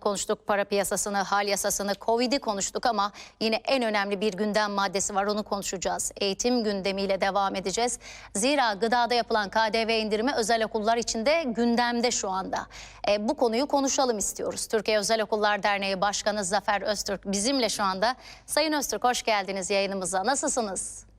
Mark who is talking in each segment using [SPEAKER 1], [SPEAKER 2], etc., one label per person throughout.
[SPEAKER 1] konuştuk para piyasasını, hal yasasını, Covid'i konuştuk ama yine en önemli bir gündem maddesi var onu konuşacağız. Eğitim gündemiyle devam edeceğiz. Zira gıdada yapılan KDV indirimi özel okullar içinde gündemde şu anda. E, bu konuyu konuşalım istiyoruz. Türkiye Özel Okullar Derneği Başkanı Zafer Öztürk bizimle şu anda. Sayın Öztürk hoş geldiniz yayınımıza. Nasılsınız?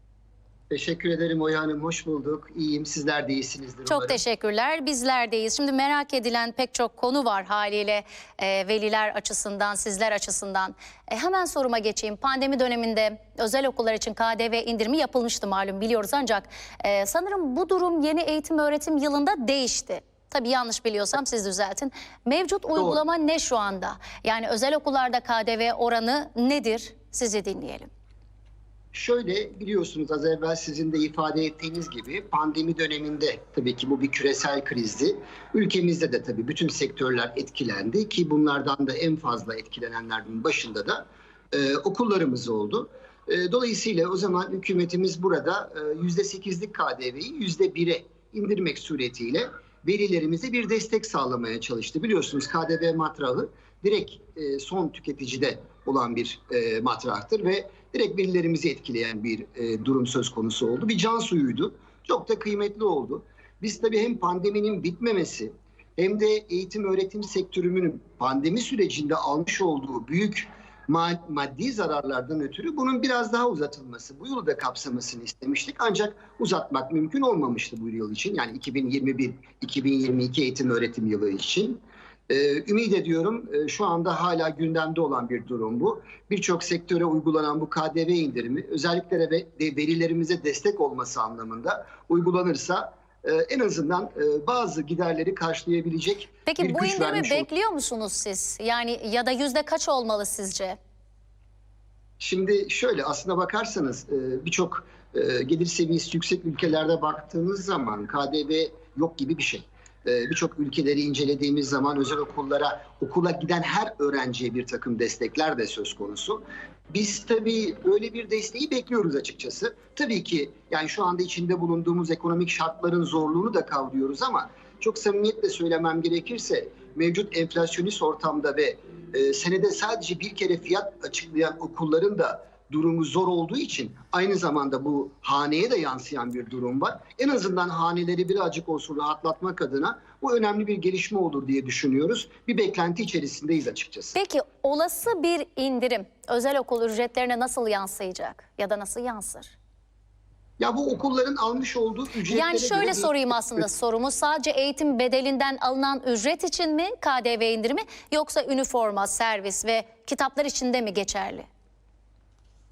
[SPEAKER 2] Teşekkür ederim Oya Hanım. Hoş bulduk. İyiyim. Sizler de iyisinizdir
[SPEAKER 1] Çok
[SPEAKER 2] umarım.
[SPEAKER 1] teşekkürler. Bizlerdeyiz. Şimdi merak edilen pek çok konu var haliyle e, veliler açısından, sizler açısından. E, hemen soruma geçeyim. Pandemi döneminde özel okullar için KDV indirimi yapılmıştı malum biliyoruz ancak e, sanırım bu durum yeni eğitim öğretim yılında değişti. Tabii yanlış biliyorsam siz düzeltin. Mevcut uygulama ne şu anda? Yani özel okullarda KDV oranı nedir? Sizi dinleyelim.
[SPEAKER 2] Şöyle biliyorsunuz az evvel sizin de ifade ettiğiniz gibi pandemi döneminde tabii ki bu bir küresel krizdi. Ülkemizde de tabii bütün sektörler etkilendi ki bunlardan da en fazla etkilenenlerin başında da e, okullarımız oldu. E, dolayısıyla o zaman hükümetimiz burada e, %8'lik KDV'yi %1'e indirmek suretiyle velilerimize bir destek sağlamaya çalıştı. Biliyorsunuz KDV matrahı direkt e, son tüketicide olan bir e, matrahtır ve direkt velilerimizi etkileyen bir e, durum söz konusu oldu. Bir can suyuydu. Çok da kıymetli oldu. Biz tabii hem pandeminin bitmemesi hem de eğitim öğretim sektörünün pandemi sürecinde almış olduğu büyük ma- maddi zararlardan ötürü bunun biraz daha uzatılması, bu yılı da kapsamasını istemiştik. Ancak uzatmak mümkün olmamıştı bu yıl için. Yani 2021-2022 eğitim öğretim yılı için. Ee, ümit ediyorum e, şu anda hala gündemde olan bir durum bu. Birçok sektöre uygulanan bu KDV indirimi özellikle de verilerimize destek olması anlamında uygulanırsa e, en azından e, bazı giderleri karşılayabilecek
[SPEAKER 1] Peki
[SPEAKER 2] bir
[SPEAKER 1] bu
[SPEAKER 2] güç
[SPEAKER 1] indirimi
[SPEAKER 2] vermiş olur.
[SPEAKER 1] bekliyor musunuz siz? Yani ya da yüzde kaç olmalı sizce?
[SPEAKER 2] Şimdi şöyle aslına bakarsanız birçok gelir seviyesi yüksek ülkelerde baktığınız zaman KDV yok gibi bir şey. E, Birçok ülkeleri incelediğimiz zaman özel okullara, okula giden her öğrenciye bir takım destekler de söz konusu. Biz tabii böyle bir desteği bekliyoruz açıkçası. Tabii ki yani şu anda içinde bulunduğumuz ekonomik şartların zorluğunu da kavruyoruz ama çok samimiyetle söylemem gerekirse mevcut enflasyonist ortamda ve e, senede sadece bir kere fiyat açıklayan okulların da durumu zor olduğu için aynı zamanda bu haneye de yansıyan bir durum var. En azından haneleri birazcık olsun rahatlatmak adına bu önemli bir gelişme olur diye düşünüyoruz. Bir beklenti içerisindeyiz açıkçası.
[SPEAKER 1] Peki olası bir indirim özel okul ücretlerine nasıl yansıyacak ya da nasıl yansır?
[SPEAKER 2] Ya bu okulların almış olduğu ücretlere
[SPEAKER 1] Yani şöyle
[SPEAKER 2] göre-
[SPEAKER 1] sorayım aslında sorumu sadece eğitim bedelinden alınan ücret için mi KDV indirimi yoksa üniforma, servis ve kitaplar için de mi geçerli?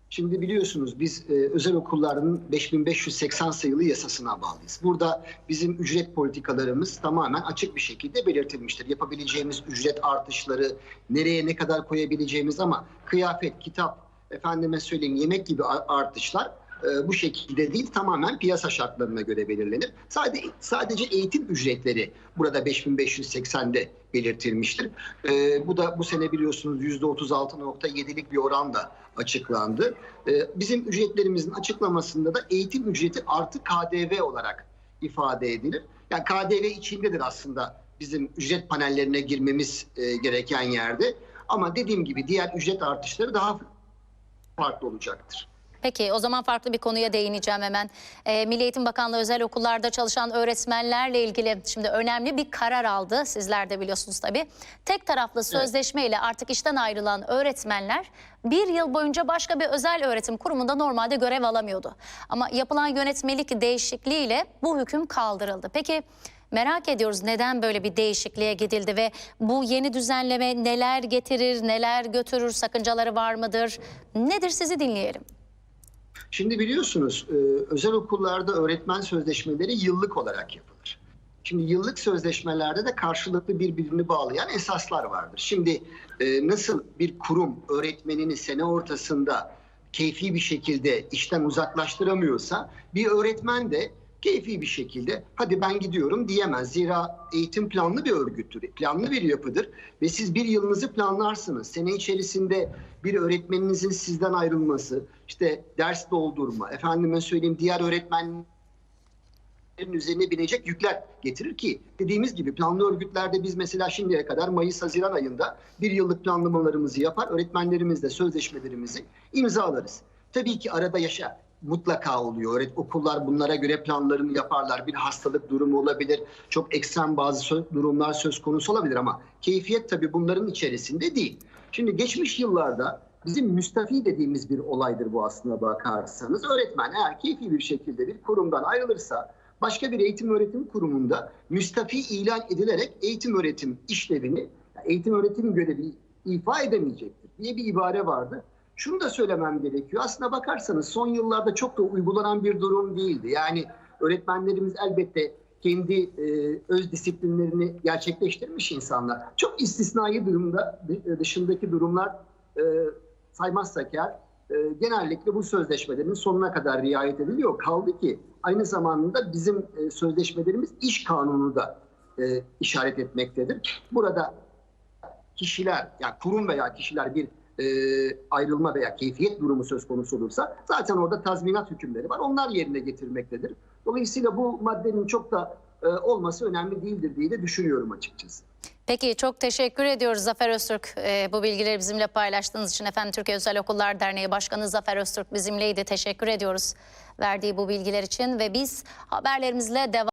[SPEAKER 2] Şimdi biliyorsunuz biz e, özel okulların 5580 sayılı yasasına bağlıyız. Burada bizim ücret politikalarımız tamamen açık bir şekilde belirtilmiştir. Yapabileceğimiz ücret artışları, nereye ne kadar koyabileceğimiz ama kıyafet, kitap, efendime söyleyeyim yemek gibi artışlar e, bu şekilde değil tamamen piyasa şartlarına göre belirlenir. Sadece sadece eğitim ücretleri burada 5580'de belirtilmiştir. E, bu da bu sene biliyorsunuz %36.7'lik bir oranla açıklandı. E, bizim ücretlerimizin açıklamasında da eğitim ücreti artı KDV olarak ifade edilir. Yani KDV içindedir aslında bizim ücret panellerine girmemiz e, gereken yerde. Ama dediğim gibi diğer ücret artışları daha farklı olacaktır.
[SPEAKER 1] Peki o zaman farklı bir konuya değineceğim hemen. Ee, Milli Eğitim Bakanlığı özel okullarda çalışan öğretmenlerle ilgili şimdi önemli bir karar aldı. Sizler de biliyorsunuz tabii. Tek taraflı sözleşmeyle artık işten ayrılan öğretmenler bir yıl boyunca başka bir özel öğretim kurumunda normalde görev alamıyordu. Ama yapılan yönetmelik değişikliğiyle bu hüküm kaldırıldı. Peki merak ediyoruz neden böyle bir değişikliğe gidildi ve bu yeni düzenleme neler getirir, neler götürür, sakıncaları var mıdır? Nedir sizi dinleyelim.
[SPEAKER 2] Şimdi biliyorsunuz e, özel okullarda öğretmen sözleşmeleri yıllık olarak yapılır. Şimdi yıllık sözleşmelerde de karşılıklı birbirini bağlayan esaslar vardır. Şimdi e, nasıl bir kurum öğretmenini sene ortasında keyfi bir şekilde işten uzaklaştıramıyorsa bir öğretmen de keyfi bir şekilde hadi ben gidiyorum diyemez. Zira eğitim planlı bir örgüttür, planlı bir yapıdır ve siz bir yılınızı planlarsınız. Sene içerisinde bir öğretmeninizin sizden ayrılması, işte ders doldurma, efendime söyleyeyim diğer öğretmen üzerine binecek yükler getirir ki dediğimiz gibi planlı örgütlerde biz mesela şimdiye kadar Mayıs-Haziran ayında bir yıllık planlamalarımızı yapar, öğretmenlerimizle sözleşmelerimizi imzalarız. Tabii ki arada yaşa mutlaka oluyor. Öğret okullar bunlara göre planlarını yaparlar. Bir hastalık durumu olabilir. Çok ekstrem bazı durumlar söz konusu olabilir ama keyfiyet tabii bunların içerisinde değil. Şimdi geçmiş yıllarda bizim müstafi dediğimiz bir olaydır bu aslına bakarsanız. Öğretmen eğer keyfi bir şekilde bir kurumdan ayrılırsa başka bir eğitim öğretim kurumunda müstafi ilan edilerek eğitim öğretim işlevini, eğitim öğretim görevi ifa edemeyecektir diye bir ibare vardı. Şunu da söylemem gerekiyor. Aslına bakarsanız son yıllarda çok da uygulanan bir durum değildi. Yani öğretmenlerimiz elbette kendi e, öz disiplinlerini gerçekleştirmiş insanlar. Çok istisnai durumda dışındaki durumlar e, saymazsak eğer e, genellikle bu sözleşmelerin sonuna kadar riayet ediliyor. Kaldı ki aynı zamanda bizim e, sözleşmelerimiz iş kanunu da e, işaret etmektedir. Burada kişiler, yani kurum veya kişiler bir e, ayrılma veya keyfiyet durumu söz konusu olursa zaten orada tazminat hükümleri var. Onlar yerine getirmektedir. Dolayısıyla bu maddenin çok da e, olması önemli değildir diye de düşünüyorum açıkçası.
[SPEAKER 1] Peki çok teşekkür ediyoruz Zafer Öztürk e, bu bilgileri bizimle paylaştığınız için. Efendim Türkiye Özel Okullar Derneği Başkanı Zafer Öztürk bizimleydi. Teşekkür ediyoruz verdiği bu bilgiler için ve biz haberlerimizle devam